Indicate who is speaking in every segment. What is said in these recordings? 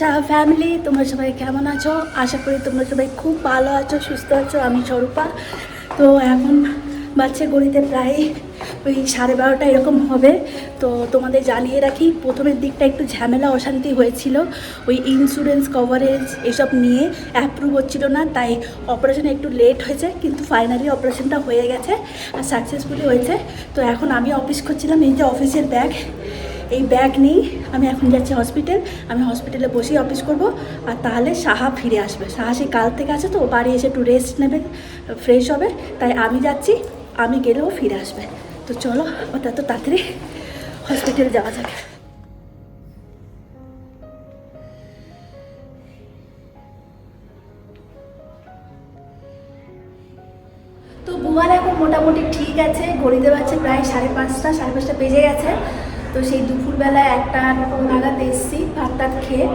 Speaker 1: Saha family তোমরা সবাই কেমন আছো? আশা করি তোমরা সবাই খুব ভালো আছো, সুস্থ আছো। আমি স্বরূপা। তো এখন বাচ্চা গড়িতে প্রায় ওই সাড়ে বারোটা এরকম হবে। তো তোমাদের জানিয়ে রাখি, প্রথমের দিকটা একটু ঝামেলা, অশান্তি হয়েছিল। ওই ইন্স্যুরেন্স কভারেজ এসব নিয়ে অ্যাপ্রুভ হচ্ছিল না, তাই অপারেশন একটু লেট হয়েছে, কিন্তু ফাইনালি অপারেশনটা হয়ে গেছে আর সাকসেসফুলি হয়েছে। তো এখন আমি অফিস করছিলাম এই যে অফিসের ব্যাগ এই ব্যাগ নেই আমি এখন যাচ্ছি হসপিটাল আমি হসপিটালে বসেই অফিস করব। আর তাহলে সাহা ফিরে আসবে। সাহা সেই কাল থেকে আছে তো বাড়ি এসে একটু রেস্ট নেবে ফ্রেশ হবে। তাই আমি যাচ্ছি, আমি গেলেও ফিরে আসবে। তো চলো ওটা তো তাড়াতাড়ি হসপিটাল যাওয়া যাবে তো বুয়ার এখন মোটামুটি ঠিক আছে, ঘড়িতে পারছে প্রায় সাড়ে পাঁচটা সাড়ে পাঁচটা বেজে গেছে। তো সেই দুপুরবেলায় একটা নাগাদ এসছি, ভাত টাত খেয়ে।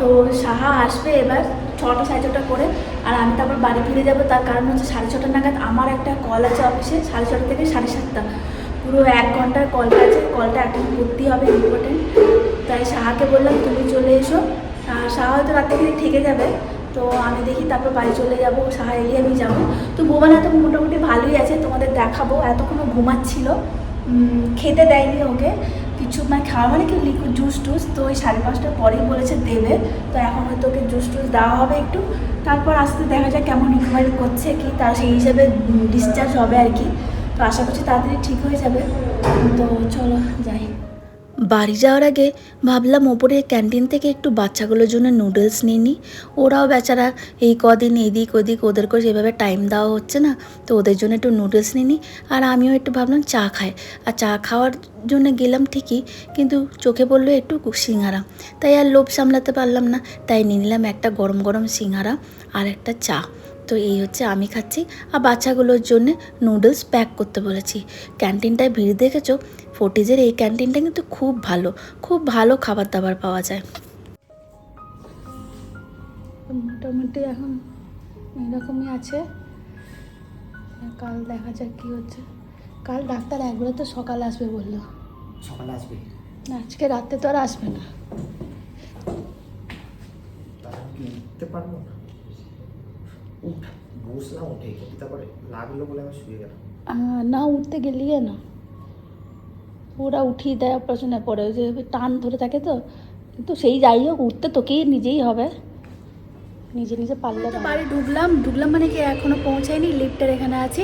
Speaker 1: তো সাহা আসবে এবার ছটা সাড়ে ছটা করে। আর আমি তারপর বাড়ি ফিরে যাব, তার কারণ হচ্ছে সাড়ে ছটা নাগাদ আমার একটা কল আছে অফিসে সাড়ে ছটা থেকে সাড়ে সাতটা। পুরো এক ঘণ্টার কলটা আছে কলটা অ্যাটেন্ড করতেই হবে ইম্পর্টেন্ট তাই সাহাকে বললাম, তুমি চলে এসো। আর সাহা হয়তো রাত্রে থেকে থেকে যাবে। তো আমি দেখি তারপর বাড়ি চলে যাব, সাহা এলে আমি যাব। তো বোবানা তো মোটামুটি ভালোই আছে, তোমাদের দেখাবো। এতক্ষণ ঘুমাচ্ছিল। খেতে দেয়নি ওকে। কিছু মানে খাওয়া মানে কি লিকুইড জুস টুস? তো ওই সাড়ে পাঁচটার পরেই বলেছে দেবে। তো এখন হয়তো ওকে জুস টুস দেওয়া হবে একটু। তারপর আসতে দেখা যায় কেমন রিকভারি করছে কি, তার সেই হিসাবে ডিসচার্জ হবে আর কি। তো আশা করছি তাড়াতাড়ি ঠিক হয়ে যাবে। তো চলো, যাই।
Speaker 2: বাড়ি যাওয়ার আগে ভাবলাম ওপরে ক্যান্টিন থেকে একটু বাচ্চাগুলোর জন্য নুডলস নিয়ে নিই। ওরাও বেচারা এই কদিন এদিক ওদিক ওদেরকে যেভাবে টাইম দেওয়া হচ্ছে না, তো ওদের জন্য একটু নুডলস নিয়ে নিই। আর আমিও একটু ভাবলাম চা খাই। আর চা খাওয়ার জন্য গেলাম ঠিকই, কিন্তু চোখে পড়ল একটু সিঙ্গারা। তাই আর লোভ সামলাতে পারলাম না, তাই নিয়ে নিলাম একটা গরম গরম সিঙ্গারা আর একটা চা। তো এই হচ্ছে আমি খাচ্ছি আর বাচ্চাগুলোর জন্য নুডলস প্যাক করতে বলেছি। ক্যান্টিনটায় ভিড় দেখেছ? ফোর্টিজের এই ক্যান্টিনটা কিন্তু খুব ভালো খুব ভালো খাবার দাবার পাওয়া যায়।
Speaker 1: মোটামুটি এখন এরকমই আছে। কাল দেখা যাক কী হচ্ছে। কাল ডাক্তার একবারে তো সকালে আসবে বলল।
Speaker 3: সকালে আসবে?
Speaker 1: না আজকে রাতে তো আর আসবে না।
Speaker 3: তাহলে কি পারব না? উঠ। বসলাম উঠে কিন্তু তারপরে লাগল বলে আমি শুয়ে গেলাম।
Speaker 1: না উঠতে গেলিয়ে না। ওরা উঠিয়ে দেয় অপারেশনের পরে ওই যে টান ধরে থাকে তো। কিন্তু সেই যাই হোক উঠতে তোকেই নিজেই হবে। নিজে নিজে পারলে বাড়ি ঢুকলাম। ঢুকলাম মানে কি এখনও পৌঁছায়নি। লিফটের এখানে আছি।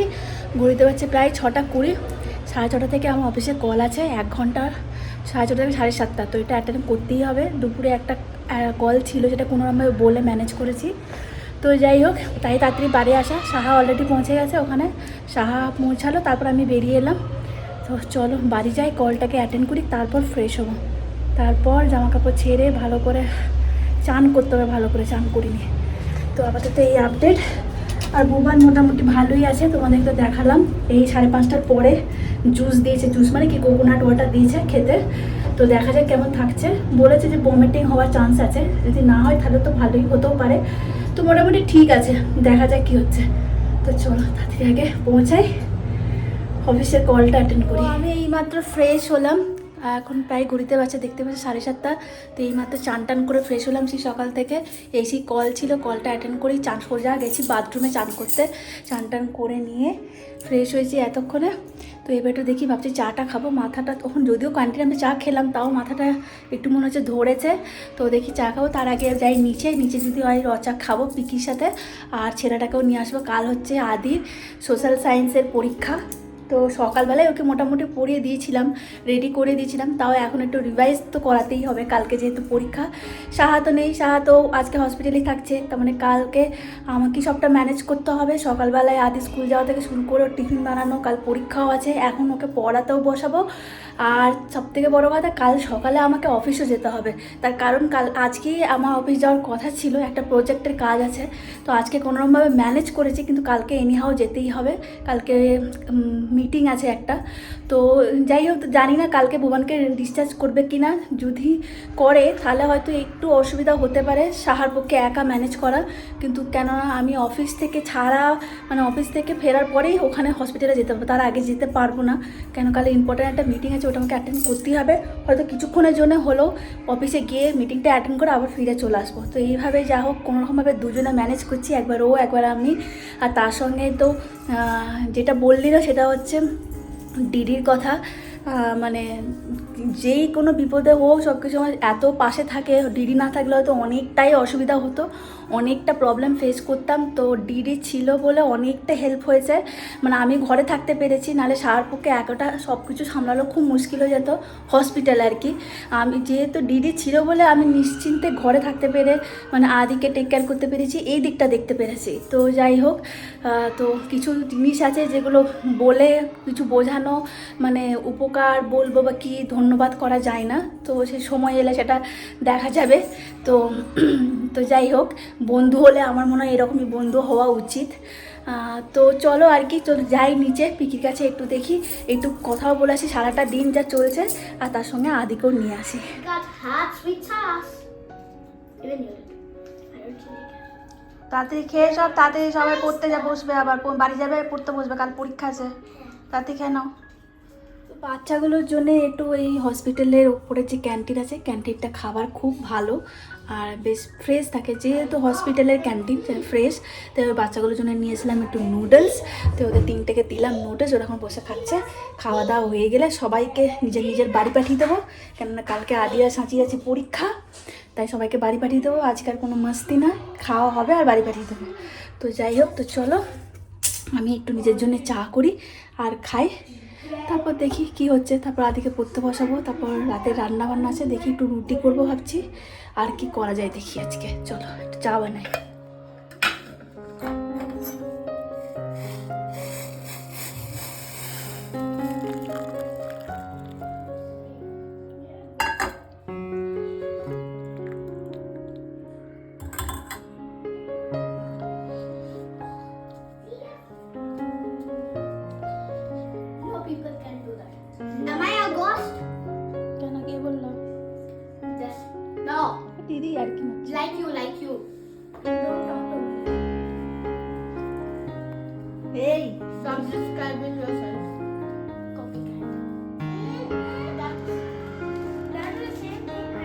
Speaker 1: ঘুরিতে পারছে প্রায় ছটা কুড়ি। সাড়ে ছটা থেকে আমার অফিসে কল আছে এক ঘণ্টা। সাড়ে ছটা থেকে সাড়ে সাতটা। তো এটা অ্যাটেন্ড করতেই হবে। দুপুরে একটা কল ছিল যেটা কোনোরকমভাবে বলে ম্যানেজ করেছি। তো যাই হোক, তাই তাড়াতাড়ি বাড়ি আসা। সাহা অলরেডি পৌঁছে গেছে ওখানে। সাহা পৌঁছালো, তারপর আমি বেরিয়ে এলাম। তো চলো, বাড়ি যাই কলটাকে অ্যাটেন্ড করি, তারপর ফ্রেশ হব। তারপর জামা কাপড় ছেড়ে ভালো করে চান করতে হবে, ভালো করে চান করিনি। তো আপাতত এই আপডেট আর বুবান মোটামুটি ভালোই আছে তোমাদেরকে দেখালাম। এই সাড়ে পাঁচটার পরে জুস দিয়েছে জুস মানে কি কোকোনাট ওয়াটার দিয়েছে খেতে। তো দেখা যাক কেমন থাকছে। বলেছে যে ভমিটিং হওয়ার চান্স আছে। যদি না হয়, তাহলে তো ভালোই হতেও পারে। তো মোটামুটি ঠিক আছে, দেখা যাক কি হচ্ছে। তো চলো, তাড়াতাড়ি আগে পৌঁছাই। অফিসের কলটা অ্যাটেন্ড করি। আমি এইমাত্র ফ্রেশ হলাম। এখন প্রায় ঘুরিতে পারছে দেখতে পাচ্ছি সাড়ে সাতটা। তো এই মাত্র চান টান করে ফ্রেশ হলাম সেই সকাল থেকে। এসি কল ছিল কলটা অ্যাটেন্ড করেই চান সোজা গেছি বাথরুমে চান করতে। চান টান করে নিয়ে ফ্রেশ হয়েছি এতক্ষণে। তো এবার একটু দেখি, ভাবছি চাটা খাব। মাথাটা তখন যদিও ক্যান্টিনে আমি চা খেলাম, তাও মাথাটা একটু মনে হচ্ছে ধরেছে। তো দেখি চা খাব। তার আগে যাই নিচে নিচে যদি হয় রচা খাব পিকির সাথে। আর ছেলেটাকেও নিয়ে আসব। কাল হচ্ছে আদির সোশ্যাল সায়েন্সের পরীক্ষা। তো সকালবেলায় ওকে মোটামুটি পড়িয়ে দিয়েছিলাম রেডি করে দিয়েছিলাম, তাও এখন একটু রিভাইজ তো করাতেই হবে, কালকে যেহেতু পরীক্ষা। সাহা তো নেই সাহা তো আজকে হসপিটালেই থাকছে, তার মানে কালকে আমাকে সবটা ম্যানেজ করতে হবে। সকালবেলায় আদি স্কুল যাওয়া থেকে শুরু করে টিফিন বানানো, কাল পরীক্ষাও আছে, এখন ওকে পড়াতেও বসাবো। আর সব থেকে বড়ো কথা, কাল সকালে আমাকে অফিসও যেতে হবে। তার কারণ কাল আজকেই আমার অফিস যাওয়ার কথা ছিল, একটা প্রজেক্টের কাজ আছে, তো আজকে কোনোরকমভাবে ম্যানেজ করেছি, কিন্তু কালকে এনিহাও যেতেই হবে। কালকে মিটিং আছে একটা। তো যাই হোক, জানি না কালকে ভুবনকে ডিসচার্জ করবে কি না যদি করে, তাহলে হয়তো একটু অসুবিধা হতে পারে সাহার পক্ষে একা ম্যানেজ করা। কিন্তু কেননা আমি অফিস থেকে ছাড়া মানে অফিস থেকে ফেরার পরেই ওখানে হসপিটালে যেতে হবে। তার আগে যেতে পারব না। কেন কালে ইম্পর্ট্যান্ট একটা মিটিং আছে, ওটা আমাকে অ্যাটেন্ড করতেই হবে। হয়তো কিছুক্ষণের জন্য হলেও অফিসে গিয়ে মিটিংটা অ্যাটেন্ড করে আবার ফিরে চলে আসব। তো এইভাবে যা হোক, কোনোরকমভাবে দুজনে ম্যানেজ করছি, একবার ও, একবার আমি। আর তার সঙ্গে তো যেটা বললি না, সেটা হচ্ছে ডিডির কথা মানে যেই কোনো বিপদে হোক সব কিছু আমার এত পাশে থাকে ডিডি না থাকলে হয়তো অনেকটাই অসুবিধা হতো। অনেকটা প্রবলেম ফেস করতাম। তো ডিডি ছিল বলে অনেকটা হেল্প হয়েছে মানে আমি ঘরে থাকতে পেরেছি, নাহলে সার পক্ষে এতটা সব কিছু সামলানো খুব মুশকিল হয়ে যেত হসপিটাল আর কি। আমি যেহেতু ডিডি ছিল বলে আমি নিশ্চিন্তে ঘরে থাকতে পেরে মানে আদিকে টেক কেয়ার করতে পেরেছি, এই দিকটা দেখতে পেরেছি। তো যাই হোক তো কিছু জিনিস আছে যেগুলো বলে কিছু বোঝানো মানে উপকার বলব বা কি ধন্যবাদ করা যায় না। তো সে সময় এলে সেটা দেখা যাবে। তো তো যাই হোক বন্ধু হলে আমার মনে হয় এরকমই বন্ধু হওয়া উচিত। তো চলো আর কি চলো যাই নিচে পিকির কাছে একটু দেখি একটু কথাও বলে আসি সারাটা দিন যা চলছে আর তার সঙ্গে আদিকেও নিয়ে আসি. তাড়াতাড়ি খেয়ে সব তাড়াতাড়ি সবাই পড়তে যা বসবে আবার বাড়ি যাবে পড়তে বসবে কাল পরীক্ষা আছে। তাড়াতাড়ি খেয়ে নাও। বাচ্চাগুলোর জন্য একটু এই হসপিটালের ওপরে যে ক্যান্টিন আছে ক্যান্টিনটা খাবার খুব ভালো। আর বেশ ফ্রেশ থাকে। যেহেতু হসপিটালের ক্যান্টিন ফ্রেশ তো বাচ্চাগুলোর জন্য নিয়েছিলাম একটু নুডলস তো ওদের তিনটেকে দিলাম নুডলস ওরা এখন বসে খাচ্ছে। খাওয়া দাওয়া হয়ে গেলে সবাইকে নিজের নিজের বাড়ি পাঠিয়ে দেবো। কেননা কালকে আদিয়া সাঁচিয়ে আছে পরীক্ষা, তাই সবাইকে বাড়ি পাঠিয়ে দেবো। আজকাল কোনো মাস্তি না, খাওয়া হবে আর বাড়ি পাঠিয়ে দেবো। তো যাই হোক, তো চলো, আমি একটু নিজের জন্য চা করি আর খাই। তারপর দেখি কি হচ্ছে, তারপর আদিকে পড়তে বসাবো, তারপর রাতে রান্না বান্না আছে, দেখি একটু রুটি করব ভাবছি, আর কি করা যায় দেখি আজকে। চলো, একটু চা বানাই।
Speaker 4: I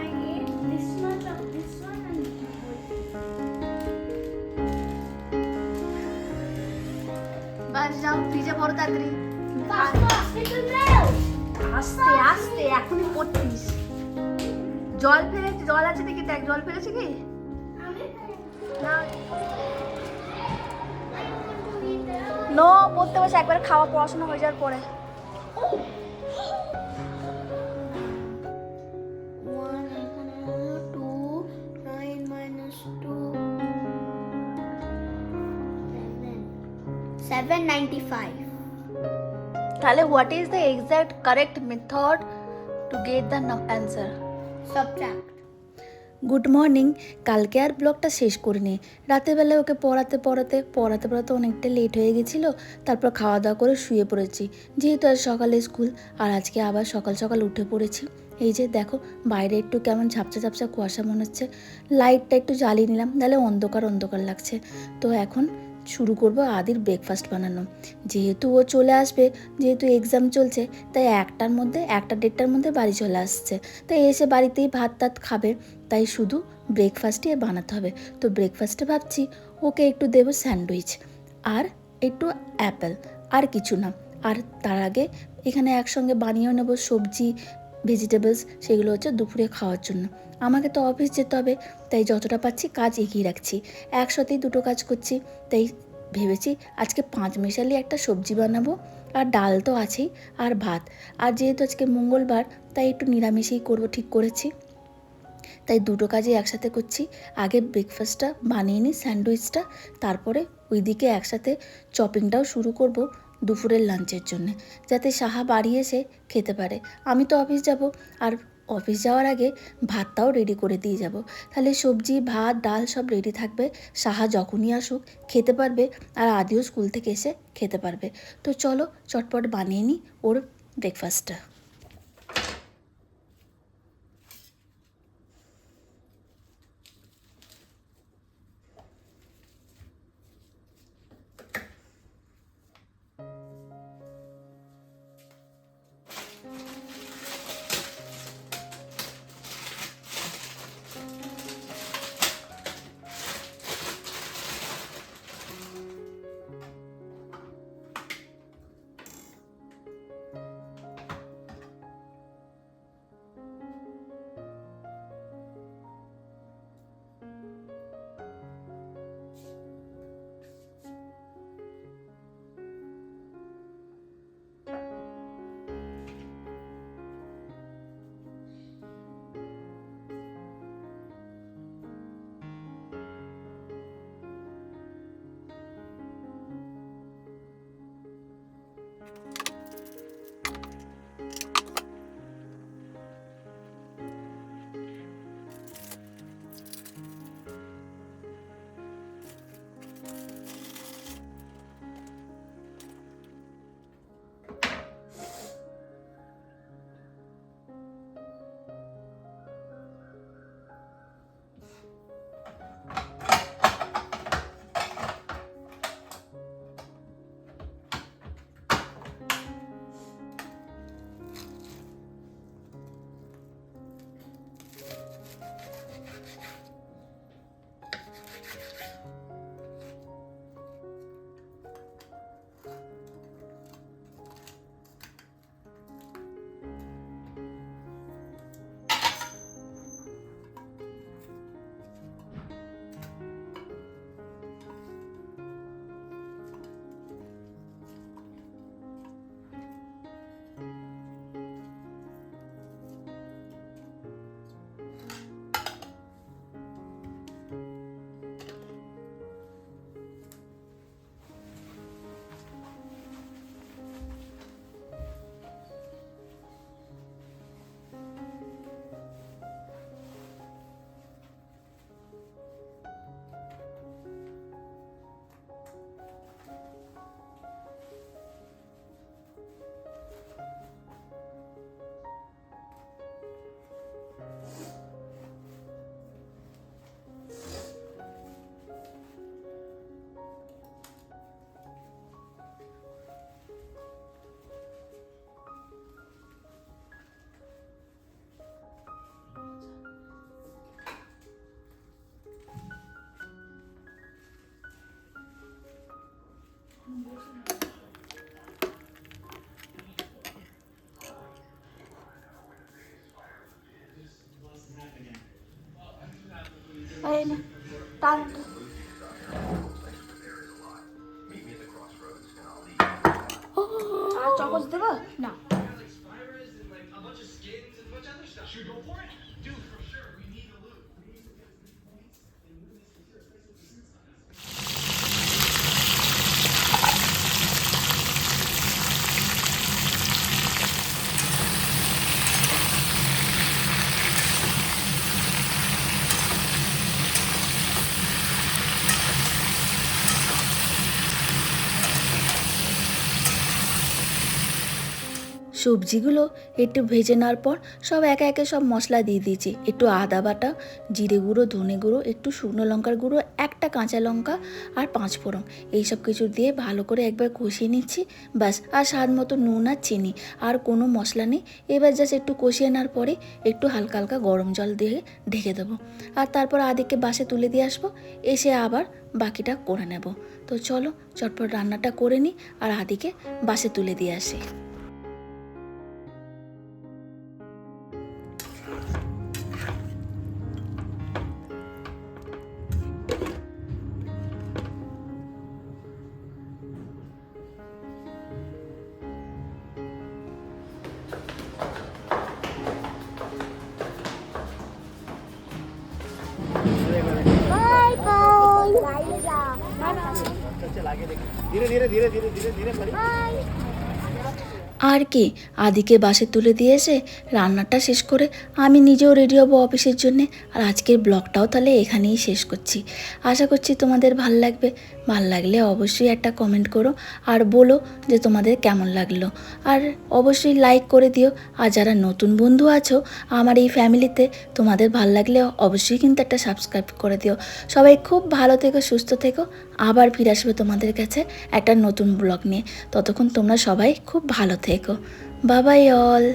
Speaker 4: ate. This much of this one and
Speaker 1: বাস যাও ফ্রিজে পড়ো তাড়াতাড়ি
Speaker 4: Fast, fast, it will melt.
Speaker 1: আস্তে আস্তে এখনই পড়তিস জল ফেলে জল আছে দেখি দেখ জল ফেলেছে কি? না। নো। পড়তে বসে একবার খাওয়া পড়াশোনা হয়ে যাওয়ার পরে. তাহলে what is the exact correct method to get the
Speaker 4: answer
Speaker 2: good morning কালকে আর ব্লগটা শেষ করিনি। রাতের বেলায় ওকে পড়াতে পড়াতে পড়াতে পড়াতে অনেকটা লেট হয়ে গেছিল। তারপর খাওয়া দাওয়া করে শুয়ে পড়েছি। যেহেতু আজ সকালে স্কুল আর আজকে আবার সকাল সকাল উঠে পড়েছি। এই যে দেখো, বাইরে একটু কেমন ঝাপসা ঝাপসা কুয়াশা মনে হচ্ছে। লাইটটা একটু জ্বালিয়ে নিলাম তাহলে অন্ধকার অন্ধকার লাগছে। তো এখন শুরু করব আদির ব্রেকফাস্ট বানানো। যেহেতু ও চলে আসবে, যেহেতু এক্সাম চলছে, তাই একটার মধ্যে, একটা দেড়টার মধ্যে বাড়ি চলে আসছে। তাই এসে বাড়িতেই ভাত টাত খাবে। তাই শুধু ব্রেকফাস্টই বানাতে হবে। তো ব্রেকফাস্টে ভাবছি, ওকে একটু দেবো স্যান্ডউইচ। আর একটু অ্যাপেল আর কিছু না। আর তার আগে এখানে একসঙ্গে বানিয়েও নেব সবজি ভেজিটেবলস সেগুলো হচ্ছে দুপুরে খাওয়ার জন্য। আমাকে তো অফিস যেতে হবে, তাই যতটা পাচ্ছি কাজ এগিয়ে রাখছি। একসাথেই দুটো কাজ করছি, তাই ভেবেছি আজকে পাঁচ মেশালি একটা সবজি বানাবো। আর ডাল তো আছেই, আর ভাত। আর যেহেতু আজকে মঙ্গলবার, তাই একটু নিরামিষেই করব, ঠিক করেছি। তাই দুটো কাজই একসাথে করছি। আগে ব্রেকফাস্টটা বানিয়ে নিই স্যান্ডউইচটা তারপরে ওইদিকে একসাথে চপিংটাও শুরু করব। দুপুরের লাঞ্চের জন্য, যাতে সাহা বাড়ি এসে খেতে পারে। আমি তো অফিস যাব, আর অফিস যাওয়ার আগে ভাতটাও রেডি করে দিয়ে যাব। তাহলে সবজি, ভাত, ডাল সব রেডি থাকবে। সাহা যখনই আসুক, খেতে পারবে, আর আদিও স্কুল থেকে এসে খেতে পারবে। তো চলো, চটপট বানিয়ে নিই ওর ব্রেকফাস্টটা
Speaker 1: টান
Speaker 2: সবজিগুলো একটু ভেজে নেওয়ার পর সব একে একে সব মশলা দিয়ে দিয়েছি। একটু আদা বাটা, জিরে গুঁড়ো, ধনে গুঁড়ো, একটু শুকনো লঙ্কার গুঁড়ো, একটা কাঁচা লঙ্কা আর পাঁচ ফোড়ন। এইসব কিছু দিয়ে ভালো করে একবার কষিয়ে নিচ্ছি। ব্যাস, আর স্বাদ মতো নুন আর চিনি, আর কোনো মশলা নেই। এবার জাস্ট একটু কষিয়ে নেওয়ার পরে একটু হালকা হালকা গরম জল দিয়ে ঢেকে দেবো। আর তারপর আদিকে বাসে তুলে দিয়ে আসব, এসে আবার বাকিটা করে নেব। তো চলো, চটপট রান্নাটা করে নিই, আর আদিকে বাসে তুলে দিয়ে আসি। আর কি, আদিকে বাসে তুলে দিয়ে এসে রান্নাটা শেষ করে আমি নিজেও রেডি হব অফিসের জন্যে। আর আজকের ব্লগটাও তাহলে এখানেই শেষ করছি। আশা করছি তোমাদের ভালো লাগবে। ভালো লাগলে অবশ্যই একটা কমেন্ট করো আর বলো যে তোমাদের কেমন লাগল। আর অবশ্যই লাইক করে দিও। আর যারা নতুন বন্ধু আছো আমার এই ফ্যামিলিতে তোমাদের ভালো লাগলে অবশ্যই কিন্তু একটা সাবস্ক্রাইব করে দিও। সবাই খুব ভালো থেকো, সুস্থ থেকো। আবার ফিরে আসবে তোমাদের কাছে একটা নতুন ব্লগ নিয়ে। ততক্ষণ তোমরা সবাই খুব ভালো থেকো। বাবাই অল